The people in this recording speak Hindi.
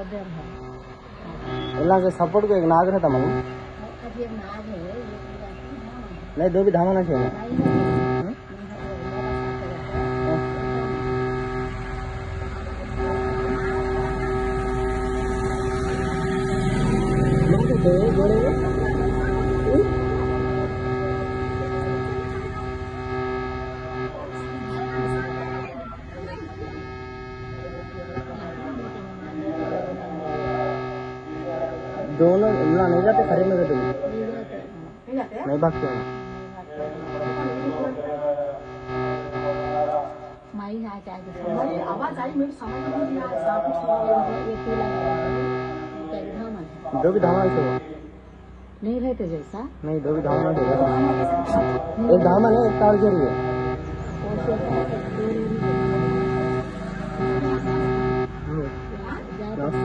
उधर है से सपोर्ट को एक नाग रहता हाँ नहीं दो भी धामा ना चाहिए नहीं दोनों ना नहीं जाते खड़े में नहीं जाते? नहीं भागते हैं। माई आ जाएगी आवाज़ आई मेरी समझ में नहीं आ रहा कुछ सुना ये पीला धाम है दो भी धामा से नहीं रहते जैसा? नहीं दो भी धामा एक धामा नहीं एक तार ज़रिए